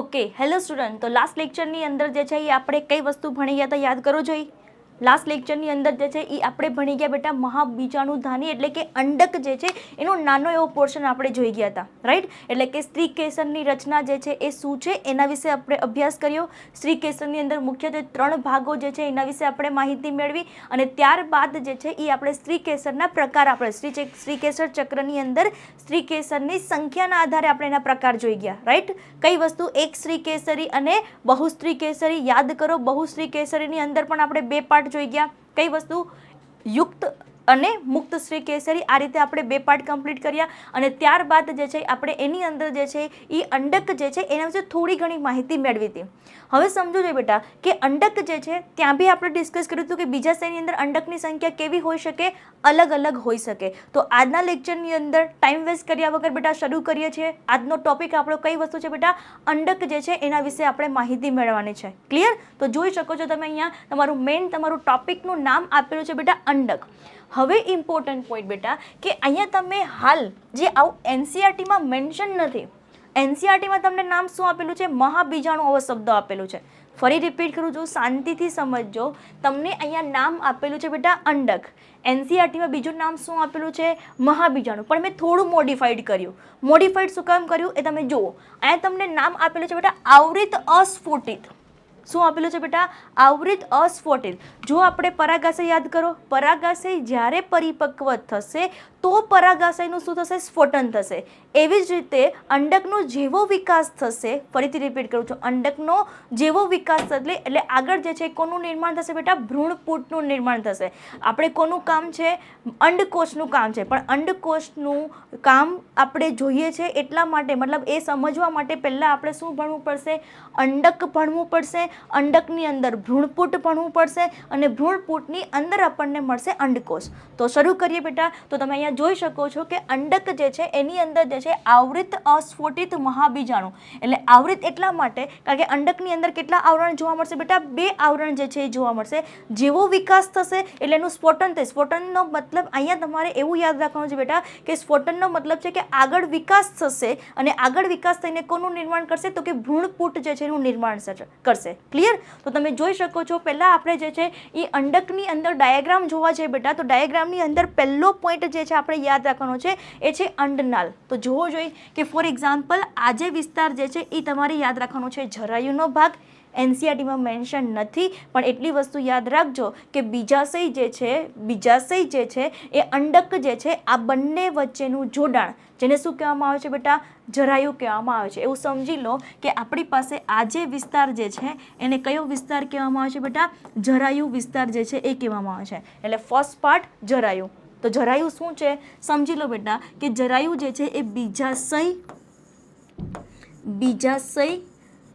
Okay hello student તો last લેક્ચરની અંદર જે છે એ આપણે કઈ વસ્તુ ભણી ગયા હતા યાદ કરો જોઈ લાસ્ટ લેક્ચરની અંદર જે છે એ આપણે ભણી ગયા બેટા મહાબીજાણુ ધાની એટલે કે અંડક જે છે, એનો નાનો એવો પોર્શન આપણે જોઈ ગયા હતા રાઈટ એટલે કે સ્ત્રી કેસરની રચના જે છે, એ શું છે, એના વિશે આપણે અભ્યાસ કર્યો. સ્ત્રી કેસરની અંદર મુખ્યત્વે ત્રણ ભાગો જે છે, એના વિશે આપણે માહિતી મેળવી અને ત્યારબાદ જે છે એ આપણે સ્ત્રી કેસરના પ્રકાર આપણે સ્ત્રી સ્ત્રી કેસર ચક્રની અંદર સ્ત્રી કેસરની સંખ્યાના આધારે આપણે એના પ્રકાર જોઈ ગયા રાઈટ કઈ વસ્તુ? એક સ્ત્રી કેસરી અને બહુસ્ત્રી કેસરી, યાદ કરો બહુસ્ત્રી કેસરીની અંદર પણ આપણે બે પાર્ટ જોઈ ગયા. કઈ વસ્તુ યુક્ત અને મુક્ત શ્રી કેસરી આ રીતે આપણે બે પાર્ટ કમ્પ્લીટ કર્યા અને ત્યારબાદ જે છે આપણે એની અંદર જે છે એ અંડક જે છે એના વિશે થોડી ઘણી માહિતી મેળવી હતી. હવે સમજો જોઈએ બેટા કે અંડક જે છે ત્યાં બી આપણે ડિસ્કસ કર્યું હતું કે બીજા શ્રેણીની અંદર અંડકની સંખ્યા કેવી હોઈ શકે, અલગ અલગ હોઈ શકે. તો આજના લેક્ચરની અંદર ટાઈમ વેસ્ટ કર્યા વગર બેટા શરૂ કરીએ છીએ. આજનો ટોપિક આપણો કઈ વસ્તુ છે બેટા? અંડક જે છે એના વિશે આપણે માહિતી મેળવવાની છે. ક્લિયર તો જોઈ શકો છો તમે અહીંયા તમારું મેઇન તમારું ટોપિકનું નામ આપેલું છે બેટા અંડક. હવે ઇમ્પોર્ટન્ટ પોઈન્ટ બેટા, કે અહીંયા તમે હાલ જે આવું એનસીઆરટીમાં મેન્શન નથી એનસીઆરટીમાં તમને નામ શું આપેલું છે? મહાબીજાણુ શબ્દ આપેલું છે. ફરી રિપીટ કરું છું, શાંતિથી સમજજો. તમને અહીંયા નામ આપેલું છે બેટા અંડક. એનસીઆરટીમાં બીજું નામ શું આપેલું છે? મહાબીજાણુ. પણ મેં થોડું મોડિફાઈડ કર્યું. મોડિફાઈડ શું કામ કર્યું? એ તમે જુઓ. અહીંયા તમને નામ આપેલું છે બેટા આવૃત અસ્ફુટિત. શું આપેલું છે બેટા? આવૃત અસ્ફોટિલ જો આપણે પરાગાશય યાદ કરો, પરાગાશય જ્યારે પરિપક્વ થશે, તો પરાગાશયનું શું થશે? સ્ફોટન થશે. એવી જ રીતે અંડકનો જેવો વિકાસ થશે, ફરીથી રિપીટ કરું છું, અંડકનો જેવો વિકાસ થશે, એટલે આગળ જે છે કોનું નિર્માણ થશે બેટા? ભ્રૂણપૂટનું નિર્માણ થશે. આપણે કોનું કામ છે? અંડકોષનું કામ છે. પણ અંડકોષનું કામ આપણે જોઈએ છે એટલા માટે, મતલબ એ સમજવા માટે પહેલાં આપણે શું ભણવું પડશે? અંડક ભણવું પડશે, અંડકની અંદર ભ્રૂણપૂટ ભણવું પડશે અને ભ્રૂણપૂટની અંદર આપણને મળશે અંડકોષ. તો શરૂ કરીએ બેટા. તો તમે અહીંયા જોઈ શકો છો કે અંડક જે છે એની અંદર જે છે આવૃત અસ્ફોટિત મહાબીજાણુ. એટલે આવૃત એટલા માટે કારણ કે અંડકની અંદર કેટલા આવરણ જોવા મળશે બેટા? બે આવરણ જે છે એ જોવા મળશે. જેવો વિકાસ થશે એટલે એનું સ્ફોટન થશે સ્ફોટનનો મતલબ અહીંયા તમારે એવું યાદ રાખવાનું છે બેટા કે સ્ફોટનનો મતલબ છે કે આગળ વિકાસ થશે અને આગળ વિકાસ થઈને કોનું નિર્માણ કરશે? તો કે ભ્રૂણપૂટ જે છે એનું નિર્માણ કરશે. ક્લિયર તો તમે જોઈ શકો છો, પહેલાં આપણે જે છે, એ અંડકની અંદર ડાયાગ્રામ જોવા છે બેટા, તો ડાયાગ્રામની અંદર પહેલો પોઈન્ટ જે છે આપણે યાદ રાખવાનો છે, એ છે અંડનાલ. તો જોવો જોઈએ કે ફોર એક્ઝામ્પલ આજે વિસ્તાર જે છે, એ તમારે યાદ રાખવાનો છે જરાયુનો ભાગ એનસીઆરટીમાં મેન્શન નથી. પણ એટલી વસ્તુ યાદ રાખજો કે બીજાશય જે છે, બીજાશય જે છે, એ અંડક જે છે, આ બંને વચ્ચેનું જોડાણ, જેને શું કહેવામાં આવે છે બેટા? જરાયુ કહેવામાં આવે છે. એવું સમજી લો કે આપણી પાસે આ જે વિસ્તાર જે છે, એને કયો વિસ્તાર કહેવામાં આવે છે બેટા? જરાયુ વિસ્તાર જે છે, એ કહેવામાં આવે છે. એટલે ફર્સ્ટ પાર્ટ જરાયુ. તો જરાયુ શું છે? સમજી લો બેટા કે જરાયુ જે છે, એ બીજાશય બીજાશય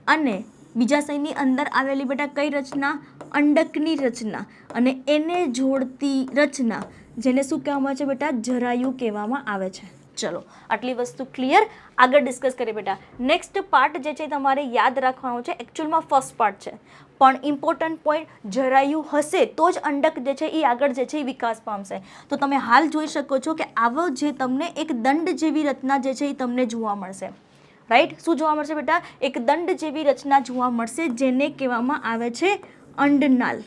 અને બીજાશયની અંદર આવેલી બેટા કઈ રચના? અંડકની રચના. અને એને જોડતી રચના, જેને શું કહેવામાં આવે છે બેટા? જરાયુ કહેવામાં આવે છે. ચલો, આટલી વસ્તુ ક્લિયર આગળ ડિસ્કસ કરીએ બેટા. નેક્સ્ટ પાર્ટ જે છે તમારે યાદ રાખવાનો છે. એકચ્યુઅલમાં ફર્સ્ટ પાર્ટ છે. પણ ઇમ્પોર્ટન્ટ પોઈન્ટ જરાયુ હશે તો જ અંડક જે છે એ આગળ જે છે એ વિકાસ પામશે. તો તમે હાલ જોઈ શકો છો કે આવો જે તમને એક દંડ જેવી રચના જે છે એ તમને જોવા મળશે. રાઈટ શું જોવા મળશે બેટા? એક દંડ જેવી રચના જોવા મળશે જેને કહેવામાં આવે છે અંડનાલ.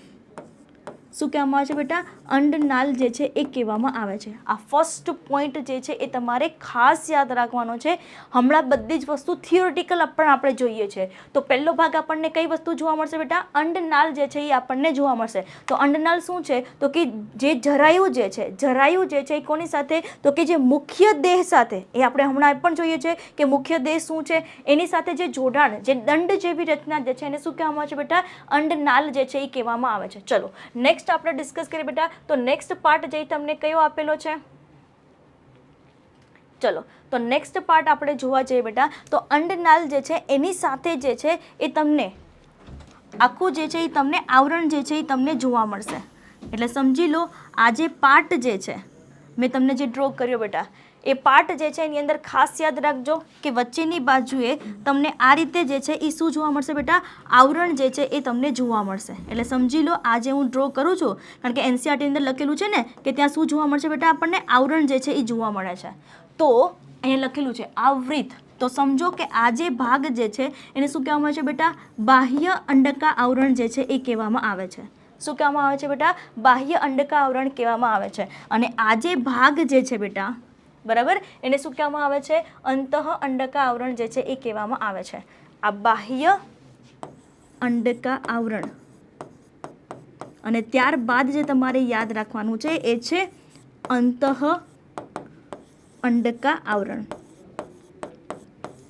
શું કહેવામાં આવે છે બેટા? અંડનાલ જે છે એ કહેવામાં આવે છે. આ ફર્સ્ટ પોઈન્ટ જે છે એ તમારે ખાસ યાદ રાખવાનો છે. હમણાં બધી જ વસ્તુ થિયોરિટિકલ પણ આપણે જોઈએ છે. તો પહેલો ભાગ આપણને કઈ વસ્તુ જોવા મળશે બેટા? અંડનાલ જે છે એ આપણને જોવા મળશે. તો અંડનાલ શું છે? તો કે જે જરાયુ જે છે, જરાયુ જે છે એ કોની સાથે? તો કે જે મુખ્ય દેહ સાથે. એ આપણે હમણાં પણ જોઈએ છે કે મુખ્ય દેહ શું છે? એની સાથે જે જોડાણ, જે દંડ જેવી રચના જે છે એને શું કહેવામાં આવે છે બેટા? અંડનાલ જે છે એ કહેવામાં આવે છે. ચલો નેક્સ્ટ આપણે ડિસ્કસ કરીએ બેટા તો નેક્સ્ટ પાર્ટ જે તમને કયો આપેલો છે? ચલો, તો નેક્સ્ટ પાર્ટ આપણે જોવા જઈએ બેટા, તો અંડનાલ જે છે, એની સાથે જે છે, એ તમને, આખું જે છે, એ તમને આવરણ જે છે, એ તમને જોવા મળશે. એટલે સમજી લો, આ જે પાર્ટ જે છે, મેં તમને જે ડ્રો કર્યો બેટા એ પાર્ટ જે છે એની અંદર ખાસ યાદ રાખજો કે વચ્ચેની બાજુએ તમને આ રીતે જે છે એ શું જોવા મળશે બેટા? આવરણ જે છે એ તમને જોવા મળશે. એટલે સમજી લો, આ જે હું ડ્રો કરું છું, કારણ કે એનસીઆરટી અંદર લખેલું છે ને કે ત્યાં શું જોવા મળશે બેટા આપણને? આવરણ જે છે એ જોવા મળે છે. તો અહીંયા લખેલું છે આવૃત. તો સમજો કે આ જે ભાગ જે છે એને શું કહેવામાં આવે છે બેટા? બાહ્ય અંડકા આવરણ જે છે એ કહેવામાં આવે છે. શું કહેવામાં આવે છે બેટા? બાહ્ય અંડકા આવરણ કહેવામાં આવે છે. અને આ જે ભાગ જે છે બેટા બરાબર? એને શું કહેવામાં આવે છે? અંતઃ અંડકા આવરણ જે છે એ કહેવામાં આવે છે. આ બાહ્ય અંડકા આવરણ. અને ત્યારબાદ જે તમારે યાદ રાખવાનું છે એ છે અંતઃ અંડકા આવરણ.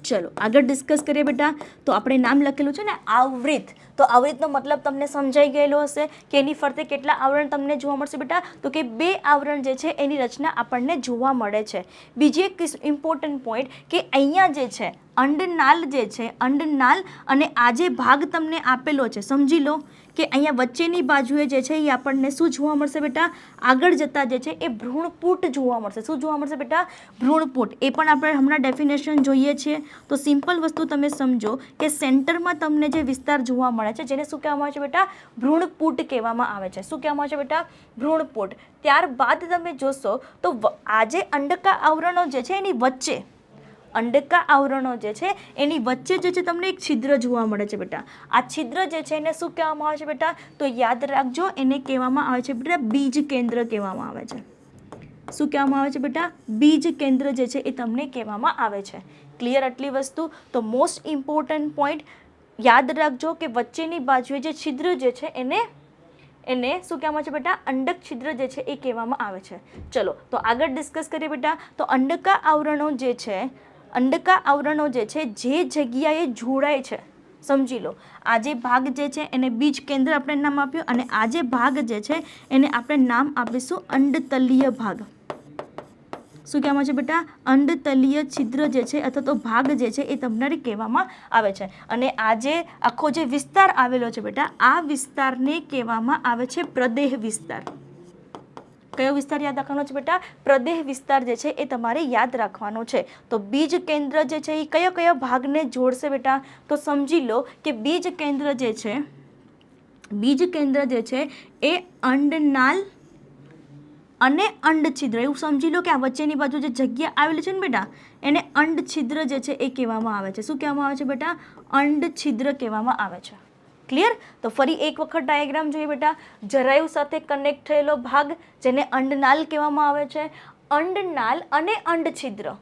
ચલો, આગળ ડિસ્કસ કરીએ બેટા. તો આપણે નામ લખેલું છે ને, આવૃત. તો આવી રીતનો મતલબ તમને સમજાઈ ગયેલો હશે કે એની ફરતે કેટલા આવરણ તમને જોવા મળશે બેટા? તો કે બે આવરણ જે છે એની રચના આપણને જોવા મળે છે. બીજી એક ઇમ્પોર્ટન્ટ પોઈન્ટ કે અહીંયા જે છે અંડનાલ જે છે, અંડનાલ અને આ જે ભાગ તમને આપેલો છે, સમજી લો કે અહીંયા વચ્ચેની બાજુએ જે છે એ આપણને શું જોવા મળશે બેટા? આગળ જતાં જે છે એ ભ્રૂણપૂટ જોવા મળશે. શું જોવા મળશે બેટા? ભ્રૂણપૂટ. એ પણ આપણે હમણાં ડેફિનેશન જોઈએ છીએ. તો સિમ્પલ વસ્તુ તમે સમજો કે સેન્ટરમાં તમને જે વિસ્તાર જોવા મળે છે, જેને શું કહેવામાં આવે છે બેટા? ભ્રૂણપૂટ કહેવામાં આવે છે. શું કહેવામાં આવે છે બેટા? ભ્રૂણપૂટ. ત્યારબાદ તમે જોશો તો આજે અંડકા આવરણો જે છે એની વચ્ચે અંડકા આવરણો જે છે, એની વચ્ચે જે છે તમને એક છિદ્ર જોવા મળે છે બેટા. આ છિદ્ર જે છે એને શું કહેવામાં આવે છે બેટા? તો યાદ રાખજો, એને કહેવામાં આવે છે બેટા બીજ કેન્દ્ર કહેવામાં આવે છે. શું કહેવામાં આવે છે બેટા? બીજ કેન્દ્ર જે છે એ તમને કહેવામાં આવે છે. ક્લિયર આટલી વસ્તુ? તો મોસ્ટ ઇમ્પોર્ટન્ટ પોઈન્ટ યાદ રાખજો કે વચ્ચેની બાજુએ જે છિદ્ર જે છે એને એને શું કહેવામાં છે બેટા? અંડક છિદ્ર જે છે એ કહેવામાં આવે છે. ચલો, તો આગળ ડિસ્કસ કરીએ બેટા. તો અંડકા આવરણો જે છે અંડકા આવરણો જે છે, જે જગ્યાએ જોડાય છે, સમજી લો. આ જે ભાગ જે છે, એને બીજ કેન્દ્ર આપણે નામ આપ્યું અને આ જે ભાગ જે છે, એને આપણે નામ આપીશું અંડતલીય ભાગ. શું કહેવામાં છે બેટા? અંડતલીય છિદ્ર જે છે, અથવા તો ભાગ જે છે, એ તમને કહેવામાં આવે છે. અને આ જે આખો જે વિસ્તાર આવેલો છે બેટા, આ વિસ્તારને કહેવામાં આવે છે પ્રદેહ વિસ્તાર. કયો વિસ્તાર યાદ રાખવાનો છે બેટા? પ્રદેહ વિસ્તાર જે છે એ તમારે યાદ રાખવાનો છે. તો બીજ કેન્દ્ર જે છે એ કયો કયો ભાગને જોડશે બેટા? તો સમજી લો કે બીજ કેન્દ્ર જે છે, બીજ કેન્દ્ર જે છે એ અંડનાલ અને અંડછિદ્ર. એવું સમજી લો કે આ વચ્ચેની બાજુ જે જગ્યા આવેલી છે ને બેટા, એને અંડછિદ્ર જે છે એ કહેવામાં આવે છે. શું કહેવામાં આવે છે બેટા? અંડછિદ્ર કહેવામાં આવે છે. ક્લિયર? તો ફરી એક વખત ડાયાગ્રામ જોઈએ બેટા. જરાયુ સાથે કનેક્ટ થયેલો ભાગ, જેને અંડનાલ કહેવામાં આવે છે. અંડનાલ અને અંડછિદ્ર.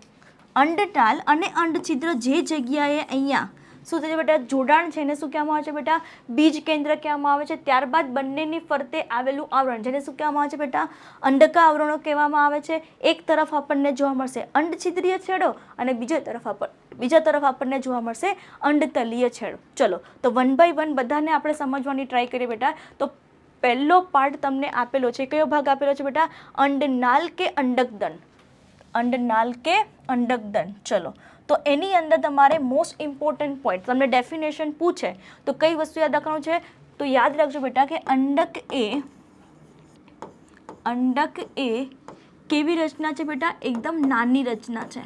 અંડનાલ અને અંડછિદ્ર જે જગ્યાએ અહીંયા શું થશે બેટા? જોડાણ છે એને શું કહેવામાં આવે છે બેટા? બીજ કેન્દ્ર કહેવામાં આવે છે. ત્યારબાદ બંનેની ફરતે આવેલું આવરણ, જેને શું કહેવામાં આવે છે બેટા? અંડકા આવરણો કહેવામાં આવે છે. એક તરફ આપણને જોવા મળશે અંડછિદ્રીય છેડો અને બીજા તરફ આપણ, બીજા તરફ આપણને જોવા મળશે અંડતલીય છેડો. ચલો, તો વન બાય વન બધાને આપણે સમજવાની ટ્રાય કરીએ બેટા. તો પહેલો પાર્ટ તમને આપેલો છે. કયો ભાગ આપેલો છે બેટા? અંડનાલ કે અંડકદંડ અંડનાલ કે અંડકદન ચલો. તો એની અંદર તમારે મોસ્ટ ઇમ્પોર્ટન્ટ પોઈન્ટ તમને ડેફિનેશન પૂછે, તો કઈ વસ્તુ યાદ રાખવાનું છે? તો યાદ રાખજો બેટા કે અંડક એ અંડક એ કેવી રચના છે બેટા? એકદમ નાની રચના છે.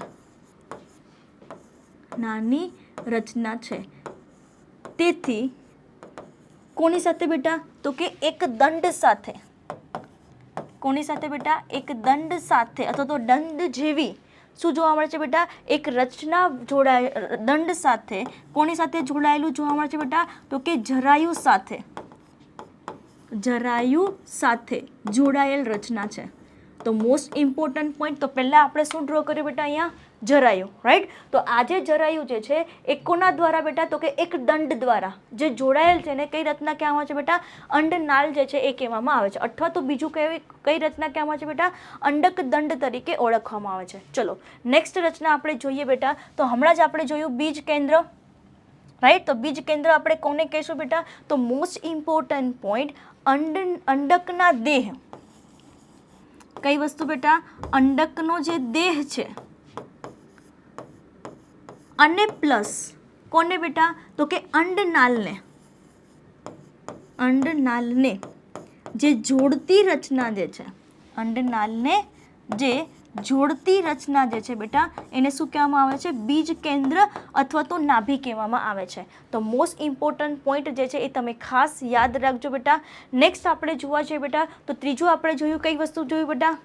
નાની રચના છે. તેથી કોની સાથે બેટા? તો કે એક દંડ સાથે. કોની સાથે બેટા? એક દંડ સાથે, અથવા તો દંડ જેવી. શું જોવા મળે છે બેટા? એક રચના જોડાય, દંડ સાથે. કોની સાથે જોડાયેલું જોવા મળે છે બેટા? તો કે જરાયુ સાથે. જરાયુ સાથે જોડાયેલ રચના છે. તો મોસ્ટ ઇમ્પોર્ટન્ટ પોઈન્ટ તો પહેલાં આપણે શું ડ્રો કર્યું બેટા અહીંયા? જરાયુ રાઈટ તો આ જે જરાયુ જે છે, એ કોના દ્વારા બેટા? તો કે એક દંડ દ્વારા. જે જોડાયેલ છે ને, કઈ રચના કહેવામાં છે બેટા? અંડનાલ જે છે, એ કહેવામાં આવે છે. અથવા તો બીજું કઈ કઈ રચના કહેવામાં છે બેટા? અંડક દંડ તરીકે ઓળખવામાં આવે છે. ચલો નેક્સ્ટ રચના આપણે જોઈએ બેટા. તો હમણાં જ આપણે જોયું બીજ કેન્દ્ર રાઈટ તો બીજ કેન્દ્ર આપણે કોને કહીશું બેટા? તો મોસ્ટ ઇમ્પોર્ટન્ટ પોઈન્ટ અંડ, અંડકના દેહ. કઈ વસ્તુ બેટા? અંડકનો જે દેહ છે અને પ્લસ. કોને બેટા? તો કે અંડનાલને. અંડનાલને. જે જોડતી રચના જે છે. અંડનાલને જે જોડતી રચના જે છે બેટા, એને શું કહેવામાં આવે છે? બીજ કેન્દ્ર અથવા તો નાભી કહેવામાં આવે છે. તો મોસ્ટ ઇમ્પોર્ટન્ટ પોઈન્ટ જે છે એ તમે ખાસ યાદ રાખજો બેટા. નેક્સ્ટ આપણે જોવા જઈએ બેટા, તો ત્રીજું આપણે જોયું કઈ વસ્તુ જોયું બેટા?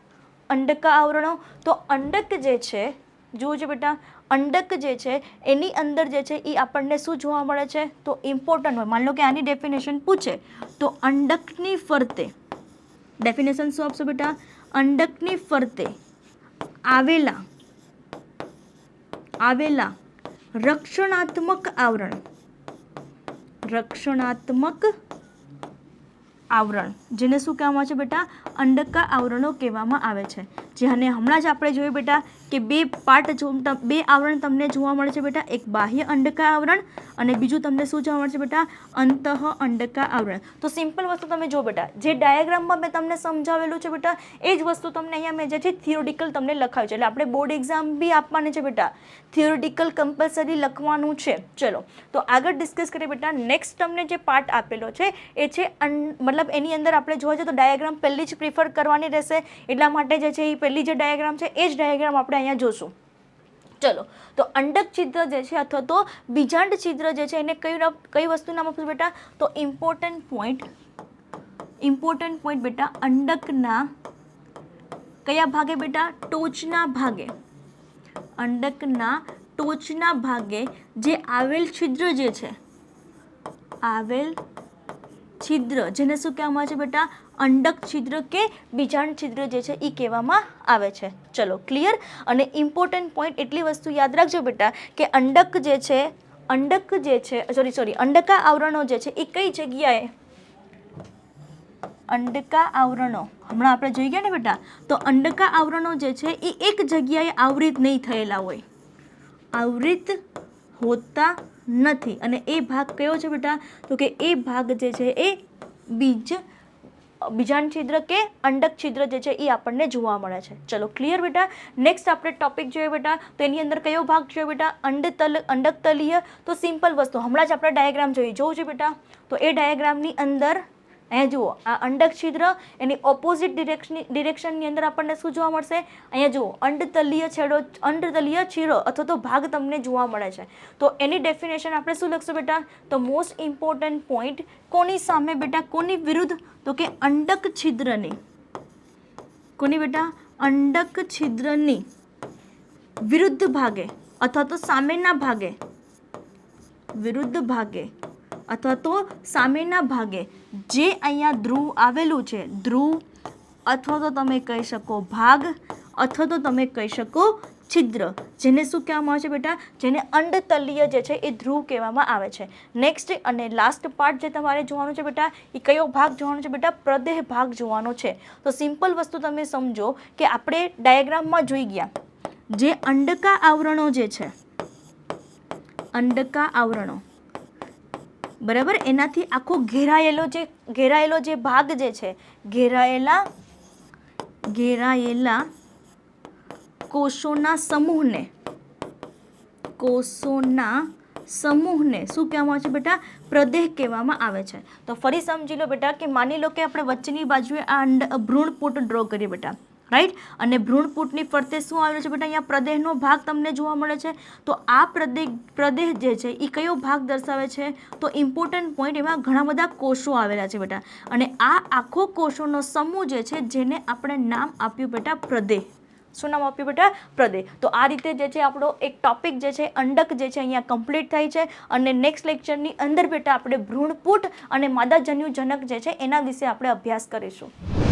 અંડકા આવરણો તો અંડક જે છે છો બેટા અંડક જે છે, એની અંદર જે છે, એ આપણને શું જોવા મળે છે? તો ઇમ્પોર્ટન્ટ હોય. માની લો કે આની ડેફિનેશન પૂછે, તો અંડકની ફરતે ડેફિનેશન શું આપશો બેટા? અંડકની ફરતે આવેલા આવેલા રક્ષણાત્મક આવરણ રક્ષણાત્મક આવરણ, જેને શું કહેવામાં છે બેટા? અંડકા આવરણો કહેવામાં આવે છે. જેને હમણાં જ આપણે જોયું બેટા કે બે પાર્ટ બે આવરણ તમને જોવા મળે છે બેટા. એક બાહ્ય અંડકા આવરણ અને બીજું તમને શું જોવા મળે છે બેટા? અંતઃ અંડકા આવરણ. તો સિમ્પલ વસ્તુ તમે જો બેટા. જે ડાયાગ્રામમાં મેં તમને સમજાવેલું છે બેટા, એ જ વસ્તુ તમને અહીંયા મેં જે છે થિયોરિટિકલ તમને લખાવ્યું છે. એટલે આપણે બોર્ડ એક્ઝામ બી આપવાની છે બેટા. થિયોરિટિકલ કમ્પલસરી લખવાનું છે. ચલો. તો આગળ ડિસ્કસ કરીએ બેટા. નેક્સ્ટ તમને જે પાર્ટ આપેલો છે, એ છે મતલબ એની અંદર આપણે જોવા જઈએ તો ડાયાગ્રામ પહેલી જ પ્રિફર કરવાની રહેશે. એટલા માટે જે છે એ પહેલી જે ડાયાગ્રામ છે, એ જ ડાયાગ્રામ આપણે અહીંયા જોશું. ચલો, તો અંડક છિદ્ર જે છે અથવા તો બીજાંડ છિદ્ર જે છે એને કયું કઈ વસ્તુ નામ આપશું બેટા? તો ઇમ્પોર્ટન્ટ પોઈન્ટ ઇમ્પોર્ટન્ટ પોઈન્ટ બેટા, અંડકના કયા ભાગે બેટા? ટોચના ભાગે. અંડકના ટોચના ભાગે જે આવેલ છિદ્ર જે છે, આવેલ છિદ્ર, જેને શું કહેવામાં આવે છે બેટા? અંડક છિદ્ર કે બીજાણ છિદ્ર જે છે એ કહેવામાં આવે છે. ચલો ક્લિયર અને ઇમ્પોર્ટન્ટ પોઈન્ટ એટલી વસ્તુ યાદ રાખજો બેટા કે અંડક જે છે, અંડક જે છે સોરી સોરી અંડકા આવરણો જે છે એ કઈ જગ્યાએ? અંડકા આવરણો. હમણાં આપણે જોઈ ગયા ને બેટા? તો અંડકા આવરણો જે છે એ એક જગ્યાએ આવૃત નહીં થયેલા હોય. આવૃત હોતા નથી. અને એ ભાગ કયો છે બેટા? તો કે એ ભાગ જે છે એ બીજ બીજાણ છિદ્ર કે અંડક છિદ્ર જે છે એ આપણને જોવા મળે છે. ચલો ક્લિયર બેટા? નેક્સ્ટ આપણે ટોપિક જોઈએ બેટા. તો એની અંદર કયો ભાગ જોઈએ બેટા? અંડતલ, અંડકતલીય. તો સિમ્પલ વસ્તુ. હમણાં જ આપણે ડાયાગ્રામ જોઈએ જોવું છે બેટા? તો એ ડાયાગ્રામની અંદર અહીંયા જુઓ, આ અંડક છિદ્ર એની ઓપોઝિટ ડિરેક્શન ડિરેક્શનની અંદર આપણને શું જોવા મળશે? અહીંયા જુઓ, અંડતલીય છેડો અંડતલીય છેડો અથવા તો ભાગ તમને જોવા મળે છે. તો એની ડેફિનેશન આપણે શું લખશું બેટા? તો મોસ્ટ ઇમ્પોર્ટન્ટ પોઈન્ટ કોની સામે બેટા? કોની વિરુદ્ધ? તો કે અંડક છિદ્રની કોની બેટા? અંડક છિદ્રની વિરુદ્ધ ભાગે અથવા તો સામેના ભાગે. વિરુદ્ધ ભાગે. અથવા તો સામેના ભાગે જે અહીંયા ધ્રુવ આવેલું છે, ધ્રુવ અથવા તો તમે કહી શકો ભાગ અથવા તો તમે કહી શકો છિદ્ર. જેને શું કહેવામાં આવે છે બેટા? જેને અંડતલીય જે છે એ ધ્રુવ કહેવામાં આવે છે. નેક્સ્ટ અને લાસ્ટ પાર્ટ જે તમારે જોવાનું છે બેટા, એ કયો ભાગ જોવાનો છે બેટા? પ્રદેહ ભાગ જોવાનો છે. તો સિમ્પલ વસ્તુ તમે સમજો કે આપણે ડાયાગ્રામમાં જોઈ ગયા. જે અંડકા આવરણો જે છે, અંડકા આવરણો. બરાબર? એનાથી આખો ઘેરાયેલો જે ઘેરાયેલો જે ભાગ જે છે, ઘેરાયેલા ઘેરાયેલા કોષોના સમૂહને કોષોના સમૂહને શું કહેવામાં આવે છે બેટા? પ્રદેહ કહેવામાં આવે છે. તો ફરી સમજી લો બેટા કે માની લો કે આપણે વચ્ચેની બાજુએ આ ભ્રૂણપૂટ ડ્રો કરીએ બેટા. રાઈટ? અને ભ્રૂણપૂટની ફરતે શું આવેલું છે બેટા? અહીંયા પ્રદેહનો ભાગ તમને જોવા મળે છે. તો આ પ્રદેહ પ્રદેહ જે છે એ કયો ભાગ દર્શાવે છે? તો ઇમ્પોર્ટન્ટ પોઈન્ટ એમાં ઘણા બધા કોષો આવેલા છે બેટા. અને આ આખો કોષોનો સમૂહ જે છે, જેને આપણે નામ આપ્યું બેટા પ્રદેહ. શું નામ આપ્યું બેટા? પ્રદેહ. તો આ રીતે જે છે, આપણો એક ટોપિક જે છે, અંડક જે છે, અહીંયા કમ્પ્લીટ થાય છે. અને નેક્સ્ટ લેક્ચરની અંદર બેટા આપણે ભ્રૂણપૂટ અને માદાજન્યુ જનક જે છે, એના વિશે આપણે અભ્યાસ કરીશું.